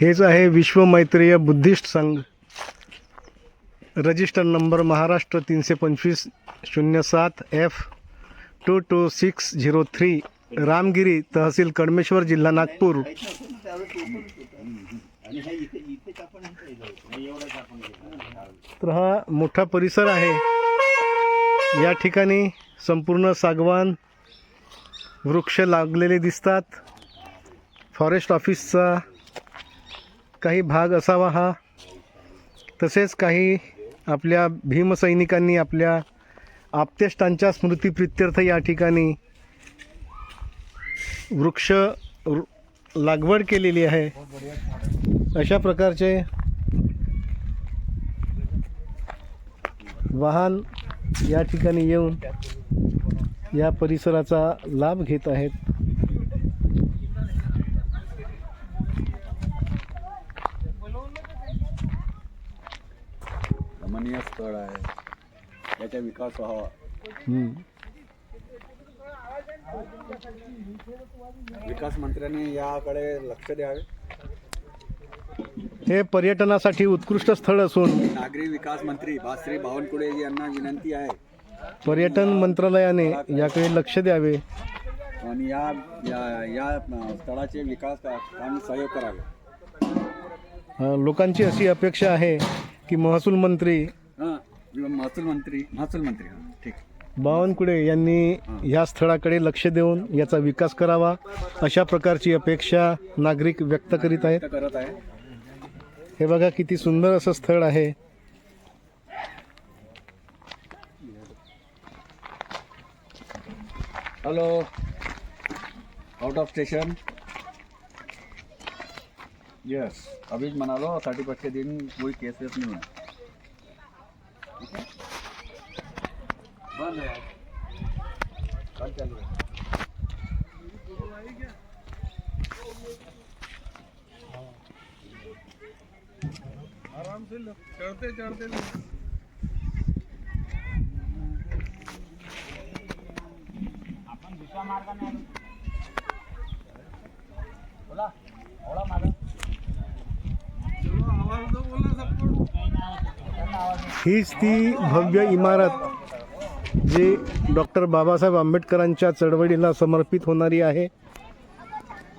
हेच आहे Vishwamaitriya Buddhist Sangh. Register number Maharashtra तीनशे पंचवीस शून्य सात F two two six zero three Ramgiri tehsil Kadmeshwar जिल्हा नागपूर. तर हा मोठा परिसर आहे. या ठिकाणी संपूर्ण सागवान वृक्ष लागलेले दिसतात. फॉरेस्ट ऑफिसचा काही भाग असावा हा. तसेच काही आपल्या भीमसैनिकांनी आपल्या आप्तेष्टांच्या स्मृतीप्रित्यर्थ या ठिकाणी वृक्ष लागवड केलेली आहे. अशा प्रकारचे वाहन या ठिकाणी येऊन या परिसराचा लाभ घेत आहेत रमणीय स्थळ आहे याचा विकास व्हावा. विकास मंत्र्यांनी याकडे लक्ष द्यावे. हे पर्यटनासाठी उत्कृष्ट स्थळ असून नागरी विकास मंत्री भाश्री बावनकुळे यांना विनंती आहे. पर्यटन मंत्रालयाने याकडे लक्ष द्यावे. आणि या या या स्थळाचे विकास काम सहयोग करावे. अ, लोकांची अशी अपेक्षा आहे की महसूल मंत्री हां. महसूल मंत्री महसूल मंत्री हां ठीक. बावनकुळे यांनी या स्थळाकडे लक्ष देऊन याचा विकास करावा अशा प्रकारची अपेक्षा नागरिक व्यक्त करीत आहेत. करत आहे हे बघा किती सुंदर असं स्थळ आहे. Hello out of station yes अभी मना लो थर्टी फर्स्ट के दिन कोई केस वेस नहीं है ठीक है? बंद है कल चालू है हीच ती भव्य इमारत जी डॉक्टर बाबासाहेब आंबेडकरांच्या चळवळीला समर्पित होणारी आहे.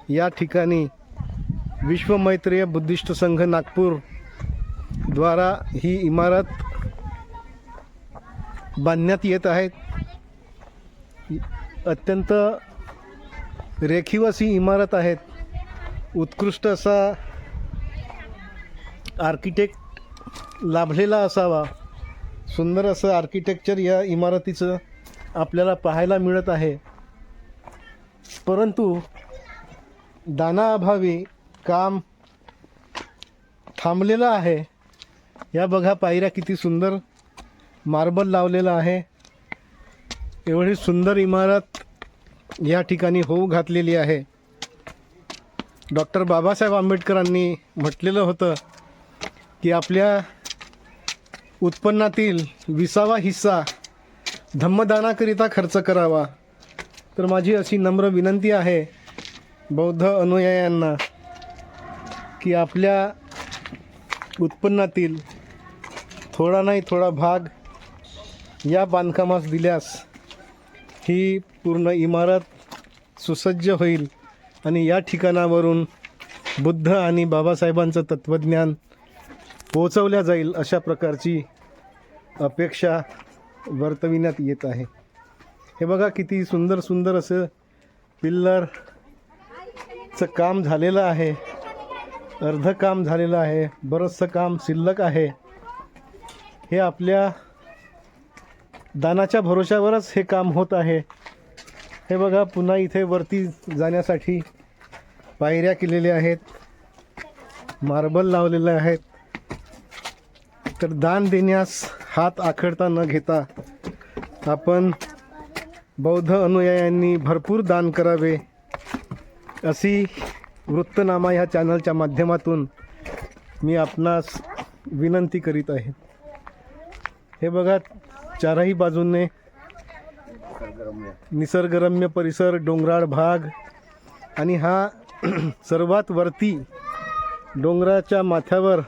या ठिकाणी विश्वमैत्रीय बुद्धिस्ट संघ नागपूर द्वारा ही इमारत बांधण्यात येत आहेत अत्यंत रेखीव इमारत आहेत उत्कृष्ट असा आर्किटेक्ट लाभलेला असावा. सुंदर असं आर्किटेक्चर या इमारतीचं आपल्याला पाहायला मिळत आहे. परंतु दानाअभावी काम थांबलेलं आहे. या बघा पायऱ्या किती सुंदर मार्बल लावलेला आहे. एवढी सुंदर इमारत या ठिकाणी होऊ घातलेली आहे. डॉक्टर बाबासाहेब आंबेडकरांनी म्हटलेलं होतं की आपल्या उत्पन्नातील विसावा हिस्सा धम्मदानाकरिता खर्च करावा. तर माझी अशी नम्र विनंती आहे बौद्ध अनुयायांना की आपल्या उत्पन्नातील थोडा नाही थोडा भाग या बांधकामास दिल्यास ही पूर्ण इमारत सुसज्ज होईल आणि या ठिकाणावरून बुद्ध आणि बाबासाहेबांचं तत्त्वज्ञान पोचवल्या जाईल अशा प्रकारची अपेक्षा वर्तविण्यात येत आहे. हे बघा किती सुंदर सुंदर असं पिल्लरचं काम झालेलं आहे. अर्ध काम झालेलं आहे बरंचसं काम शिल्लक आहे. हे आपल्या दानाच्या भरोशावरच हे काम होत आहे. हे बघा पुन्हा इथे वरती जाण्यासाठी पायऱ्या केलेल्या आहेत. मार्बल लावलेले आहेत. तर दान देण्यास हात आखडता न घेता आपण बौद्ध अनुयायांनी भरपूर दान करावे अशी वृत्तनामा ह्या चॅनलच्या माध्यमातून मी आपणास विनंती करीत आहे. हे बघा चारही बाजूने निसर्गरम्य परिसर डोंगराळ भाग आणि हा सर्वात वरती डोंगराच्या माथ्यावर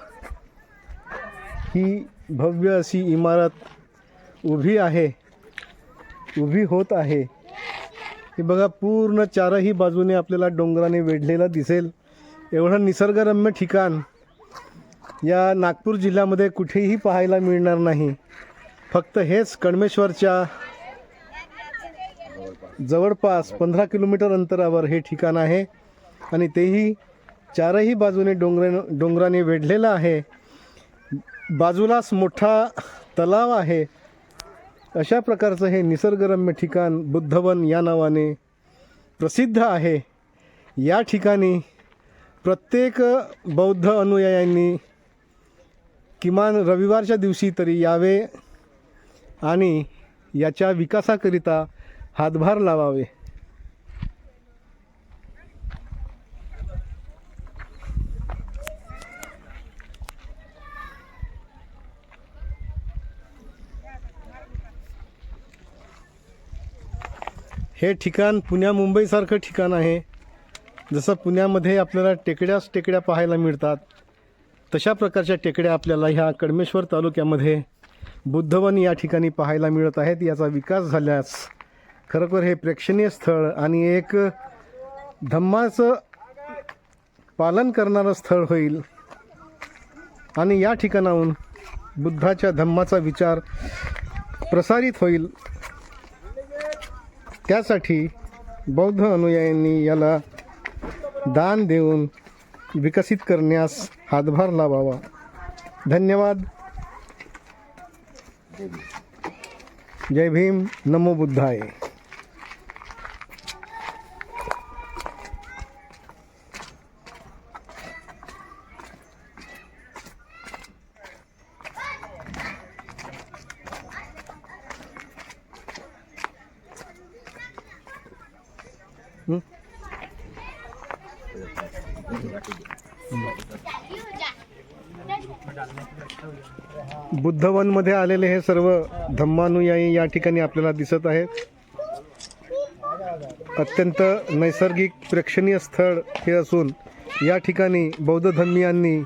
ही भव्य अशी इमारत उभी आहे उभी होत आहे. हे बघा पूर्ण चारही बाजूने आपल्याला डोंगराने वेढलेलं दिसेल. एवढं निसर्गरम्य ठिकाण या नागपूर जिल्ह्यामध्ये कुठेही पाहायला मिळणार नाही. फक्त हेच कणमेश्वरच्या जवळपास पंधरा किलोमीटर अंतरावर हे ठिकाण आहे. आणि तेही चारही बाजूने डोंगर डोंगराने वेढलेलं आहे. बाजूलाच मोठा तलाव आहे. अशा प्रकारचं हे निसर्गरम्य ठिकाण बुद्धवन या नावाने प्रसिद्ध आहे. या ठिकाणी प्रत्येक बौद्ध अनुयायांनी किमान रविवारच्या दिवशी तरी यावे आणि याच्या विकासाकरिता हातभार लावावे. हे ठिकाण पुण्या मुंबईसारखं ठिकाण आहे. जसं पुण्यामध्ये आपल्याला टेकड्याच टेकड्या पाहायला मिळतात तशा प्रकारच्या टेकड्या आपल्याला ह्या कडमेश्वर तालुक्यामध्ये बुद्धवन या ठिकाणी पाहायला मिळत आहेत. याचा विकास झाल्यास खरोखर हे प्रेक्षणीय स्थळ आणि एक धम्माचं पालन करणारं स्थळ होईल. आणि या ठिकाणाहून बुद्धाच्या धम्माचा विचार प्रसारित होईल. त्यासाठी बौद्ध अनुयायांनी याला दान देऊन विकसित करण्यास हातभार लावावा. धन्यवाद. जय भीम. नमो बुद्धाय. बुद्धवनमध्ये आलेले हे सर्व धम्मानुयायी या ठिकाणी आपल्याला दिसत आहेत. अत्यंत नैसर्गिक प्रेक्षणीय स्थळ हे असून या ठिकाणी बौद्ध धर्मियांनी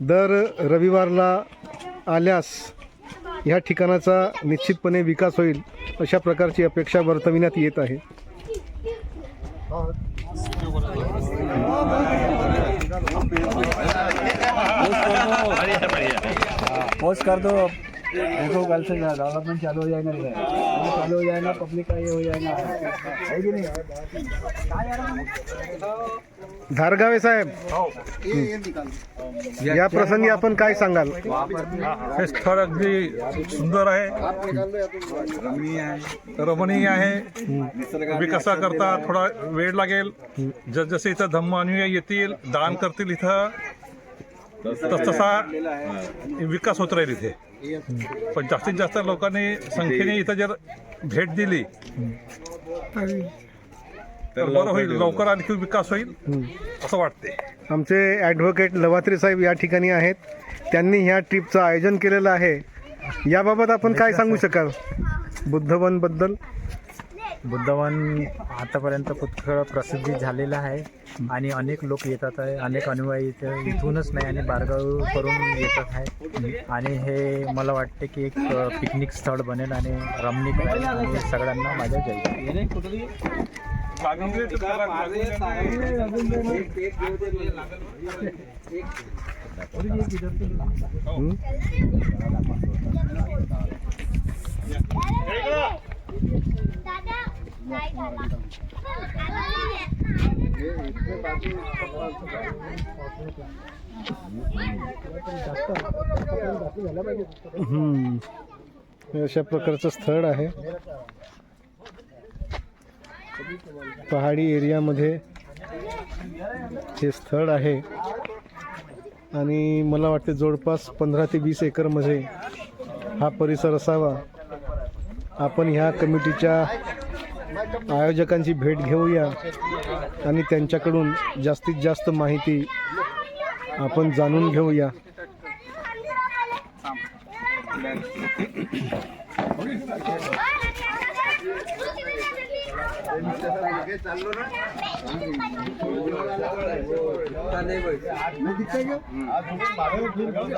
दर रविवारला आल्यास ह्या ठिकाणाचा निश्चितपणे विकास होईल अशा प्रकारची अपेक्षा वर्तविण्यात येत आहे. પોસ્ટ કર દો देखो कल से डेवलपमेंट चालू हो जाएगा ये चालू हो जाएगा पब्लिक का ये हो जाएगा। है कि नहीं? धारगावे साहेब. या प्रसंगी आपण काय सांगाल? हे स्थळ अगदी सुंदर आहे. रमणीय आहे. विकासाकरता थोडा वेळ लागेल. जसजसे इथं धम्म अनुयायी येतील दान करतील इथं तस तसा विकास होत राहील इथे. पण जास्तीत जास्त लोकांनी संख्येने इथं जर भेट दिली तर. बरं होईल लवकर आणखी विकास होईल असं वाटते. आमचे ॲडव्होकेट लवात्रे साहेब या ठिकाणी आहेत. त्यांनी ह्या ट्रिपचं आयोजन केलेलं आहे. याबाबत आपण काय सांगू शकाल? बुद्धवनबद्दल बुद्धवन आतापर्यंत पुष्कळ प्रसिद्धी झालेला आहे आणि अनेक लोक येतात आहे. अनेक अनुयायी इथं इथूनच नाही आणि बारगाव करून येतात आहे. आणि हे मला वाटते की एक पिकनिक स्थळ बनेल आणि रमणीक राहील आणि सगळ्यांना मजा जाईल हं? दादा काय झाला हं. हे अशा प्रकारचं स्थळ आहे. पहाडी एरियामध्ये हे स्थळ आहे. आणि मला वाटते जवळपास पंधरा ते वीस एकरमध्ये हा परिसर असावा. आपण ह्या कमिटीच्या आयोजकांची भेट घेऊया आणि त्यांच्याकडून जास्तीत जास्त माहिती आपण जाणून घेऊया.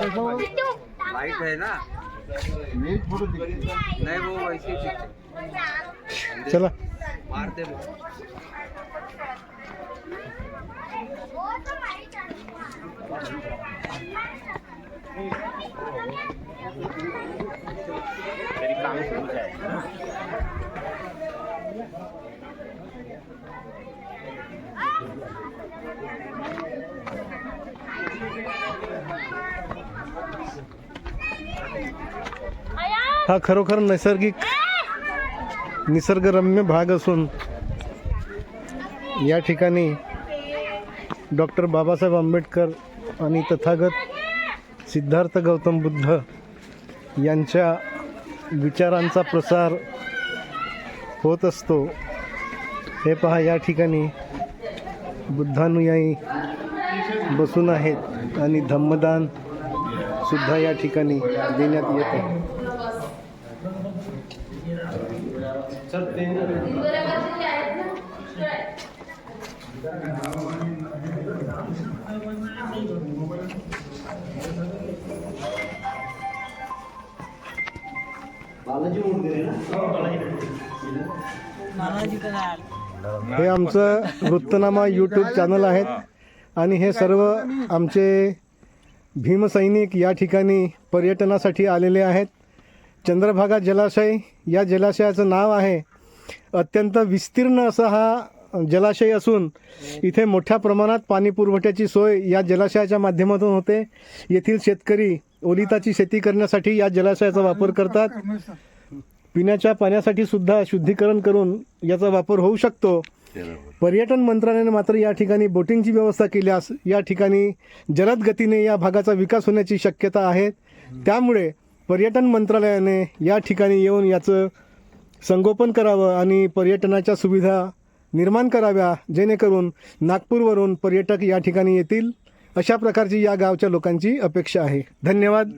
लाइट है ना. नहीं वो वैसे चला. हा खरोखर नैसर्गिक निसर्गरम्य भाग असून या ठिकाणी डॉक्टर बाबासाहेब आंबेडकर आणि तथागत सिद्धार्थ गौतम बुद्ध यांच्या विचारांचा प्रसार होत असतो. हे पहा या ठिकाणी बुद्धानुयायी बसून आहेत आणि धम्मदान सुद्धा या ठिकाणी देण्यात येत आहे. हे आमचं वृत्तनामा यूट्यूब चॅनल आहेत आणि हे सर्व आमचे भीमसैनिक या ठिकाणी पर्यटनासाठी आलेले आहेत. चंद्रभागा जलाशय या जलाशयाचं नाव आहे. अत्यंत विस्तीर्ण असा हा जलाशय असून इथे मोठ्या प्रमाणात पाणी पुरवठ्याची सोय या जलाशयाच्या माध्यमातून होते. येथील शेतकरी ओलिताची शेती करण्यासाठी या जलाशयाचा वापर करतात. पिण्याच्या पाण्यासाठी सुद्धा शुद्धीकरण करून याचा वापर होऊ शकतो. पर्यटन मंत्रालयाने मात्र या ठिकाणी बोटिंगची व्यवस्था केल्यास या ठिकाणी जलद गतीने या भागाचा विकास होण्याची शक्यता आहे. त्यामुळे पर्यटन मंत्रालयाने या ठिकाणी येऊन याचं संगोपन करावं आणि पर्यटनाच्या सुविधा निर्माण कराव्या जेणेकरून नागपूरवरून पर्यटक या ठिकाणी येतील अशा प्रकारची या गावच्या लोकांची अपेक्षा आहे धन्यवाद